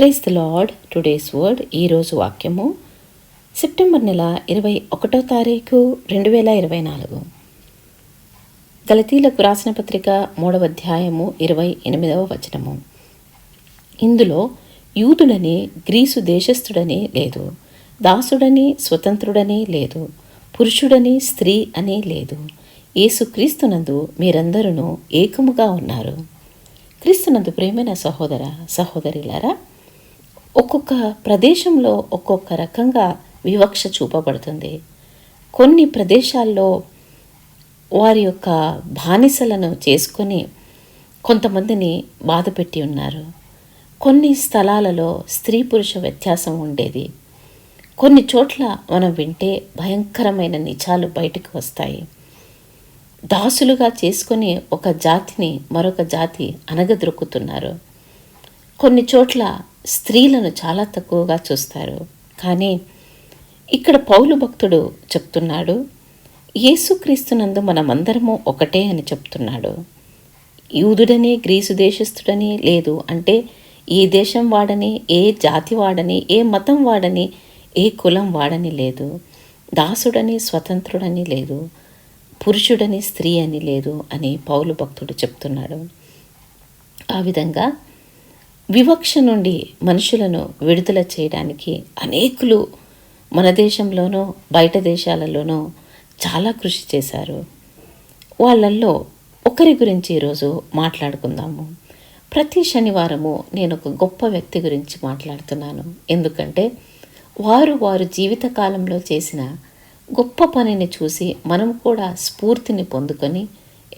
Praise the lord today's word ఈరోజు వాక్యము September నెల ఇరవై ఒకటో తారీఖు రెండు వేల ఇరవై నాలుగు. గలతీలకు రాసిన పత్రిక మూడవ అధ్యాయము ఇరవై ఎనిమిదవ వచనము. ఇందులో యూదుడని గ్రీసు దేశస్థుడని లేదు దాసుడని స్వతంత్రుడని లేదు పురుషుడని స్త్రీ అని లేదు. ఏసుక్రీస్తునందు మీరందరూ ఏకముగా ఉన్నారు. క్రీస్తునందు ప్రేమైన సహోదర సహోదరిలారా ఒక్కొక్క ప్రదేశంలో ఒక్కొక్క రకంగా వివక్ష చూపబడుతుంది. కొన్ని ప్రదేశాల్లో వారి యొక్క బానిసలను చేసుకొని కొంతమందిని బాధపెట్టి ఉన్నారు. కొన్ని స్థలాలలో స్త్రీ పురుష వ్యత్యాసం ఉండేది. కొన్ని చోట్ల మనం వింటే భయంకరమైన నిజాలు బయటకు వస్తాయి. దాసులుగా చేసుకొని ఒక జాతిని మరొక జాతి అనగదొరుకుతున్నారు. కొన్ని చోట్ల స్త్రీలను చాలా తక్కువగా చూస్తారు. కానీ ఇక్కడ పౌలు భక్తుడు చెప్తున్నాడు యేసుక్రీస్తునందు మనమందరము ఒకటే అని చెప్తున్నాడు. యూదుడని గ్రీసు దేశస్థుడని లేదు అంటే ఏ దేశం వాడని ఏ జాతి వాడని ఏ మతం వాడని ఏ కులం వాడని లేదు. దాసుడని స్వతంత్రుడని లేదు. పురుషుడని స్త్రీ అని లేదు అని పౌలు భక్తుడు చెప్తున్నాడు. ఆ విధంగా వివక్ష నుండి మనుషులను విడుదల చేయడానికి అనేకులు మన దేశంలోనూ బయట దేశాలలోనూ చాలా కృషి చేశారు. వాళ్ళల్లో ఒకరి గురించి ఈరోజు మాట్లాడుకుందాము. ప్రతి శనివారము నేను ఒక గొప్ప వ్యక్తి గురించి మాట్లాడుతున్నాను. ఎందుకంటే వారు వారు జీవితకాలంలో చేసిన గొప్ప పనిని చూసి మనం కూడా స్ఫూర్తిని పొందుకొని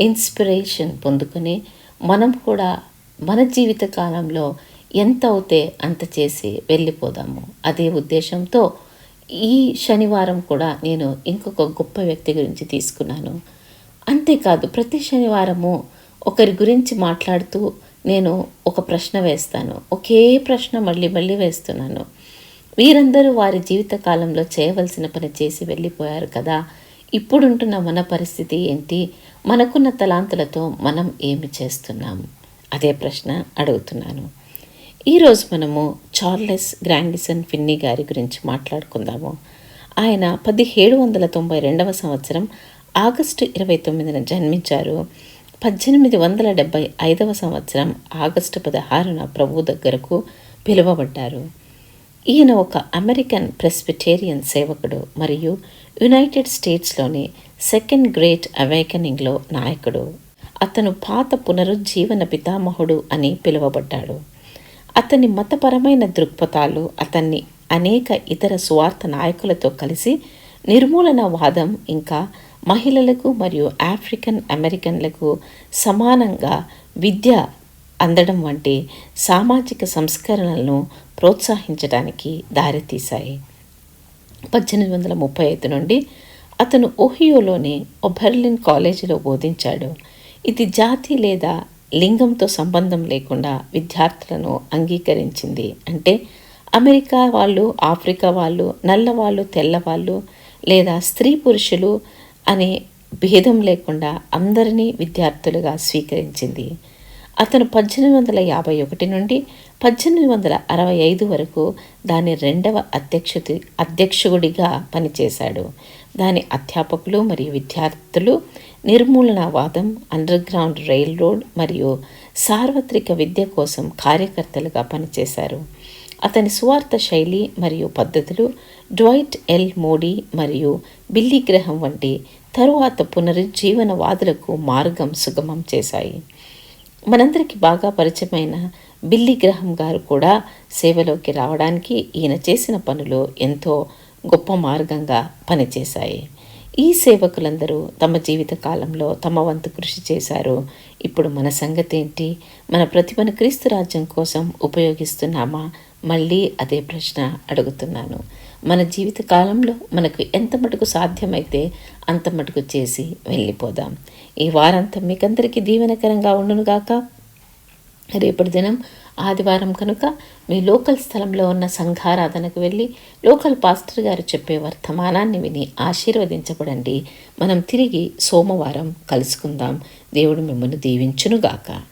ఇన్స్పిరేషన్ పొందుకొని మనం కూడా మన జీవిత కాలంలో ఎంత అవుతే అంత చేసి వెళ్ళిపోదాము. అదే ఉద్దేశంతో ఈ శనివారం కూడా నేను ఇంకొక గొప్ప వ్యక్తి గురించి తీసుకున్నాను. అంతేకాదు ప్రతి శనివారము ఒకరి గురించి మాట్లాడుతూ నేను ఒక ప్రశ్న వేస్తాను. ఒకే ప్రశ్న మళ్ళీ మళ్ళీ వేస్తున్నాను. వీరందరూ వారి జీవిత కాలంలో చేయవలసిన పని చేసి వెళ్ళిపోయారు కదా. ఇప్పుడుంటున్న మన పరిస్థితి ఏంటి? మనకున్న తలాంతులతో మనం ఏమి చేస్తున్నాం? అదే ప్రశ్న అడుగుతున్నాను. ఈరోజు మనము చార్లెస్ గ్రాండిసన్ ఫిన్నీ గారి గురించి మాట్లాడుకుందాము. ఆయన పదిహేడు వందల తొంభై రెండవ సంవత్సరం ఆగస్టు ఇరవై తొమ్మిదిన జన్మించారు. పద్దెనిమిది వందల డెబ్బై ఐదవ సంవత్సరం ఆగస్టు పదహారున ప్రభు దగ్గరకు పిలువబడ్డారు. ఈయన ఒక అమెరికన్ ప్రెస్బిటేరియన్ సేవకుడు మరియు యునైటెడ్ స్టేట్స్లోని సెకండ్ గ్రేట్ అవేకనింగ్లో నాయకుడు. అతను పాత పునరుజ్జీవన పితామహుడు అని పిలువబడ్డాడు. అతని మతపరమైన దృక్పథాలు అతన్ని అనేక ఇతర స్వార్థ నాయకులతో కలిసి నిర్మూలన వాదం ఇంకా మహిళలకు మరియు ఆఫ్రికన్ అమెరికన్లకు సమానంగా విద్య అందడం వంటి సామాజిక సంస్కరణలను ప్రోత్సహించడానికి దారితీశాయి. పద్దెనిమిది వందల ముప్పై ఐదు నుండి అతను ఓహియోలోని ఒబెర్లిన్ కాలేజీలో బోధించాడు. ఇది జాతి లేదా లింగంతో సంబంధం లేకుండా విద్యార్థులను అంగీకరించింది. అంటే అమెరికా వాళ్ళు ఆఫ్రికా వాళ్ళు నల్లవాళ్ళు తెల్లవాళ్ళు లేదా స్త్రీ పురుషులు అనే భేదం లేకుండా అందరినీ విద్యార్థులుగా స్వీకరించింది. అతను పద్దెనిమిది వందల యాభై ఒకటి నుండి పద్దెనిమిది వందల అరవై ఐదు వరకు దాని రెండవ అధ్యక్షుడి అధ్యక్షుడిగా పనిచేశాడు. దాని అధ్యాపకులు మరియు విద్యార్థులు నిర్మూలనవాదం అండర్ గ్రౌండ్ రైల్ రోడ్ మరియు సార్వత్రిక విద్య కోసం కార్యకర్తలుగా పనిచేశారు. అతని సువార్త శైలి మరియు పద్ధతులు డ్వైట్ ఎల్ మోడీ మరియు బిల్లీ గ్రహం వంటి తరువాత పునరుజ్జీవనవాదులకు మార్గం సుగమం చేశాయి. మనందరికీ బాగా పరిచయమైన బిల్లీ గ్రహం గారు కూడా సేవలోకి రావడానికి ఈయన చేసిన పనులు ఎంతో గొప్ప మార్గంగా పనిచేశాయి. ఈ సేవకులందరూ తమ జీవిత కాలంలో తమ వంతు కృషి చేశారు. ఇప్పుడు మన సంగతి ఏంటి మన ప్రతిభను క్రీస్తు రాజ్యం కోసం ఉపయోగిస్తున్నామా? మళ్ళీ అదే ప్రశ్న అడుగుతున్నాను. మన జీవిత కాలంలో మనకు ఎంత మటుకు సాధ్యమైతే అంత మటుకు చేసి వెళ్ళిపోదాం. ఈ వారంతా మీకందరికీ దీవెనకరంగా ఉండునుగాక. రేపటి దినం ఆదివారం కనుక మీ లోకల్ స్థలంలో ఉన్న సంఘారాధనకు వెళ్ళి లోకల్ పాస్టర్ గారు చెప్పే వర్తమానాన్ని విని ఆశీర్వదించబడండి. మనం తిరిగి సోమవారం కలుసుకుందాం. దేవుడు మిమ్మల్ని దీవించునుగాక.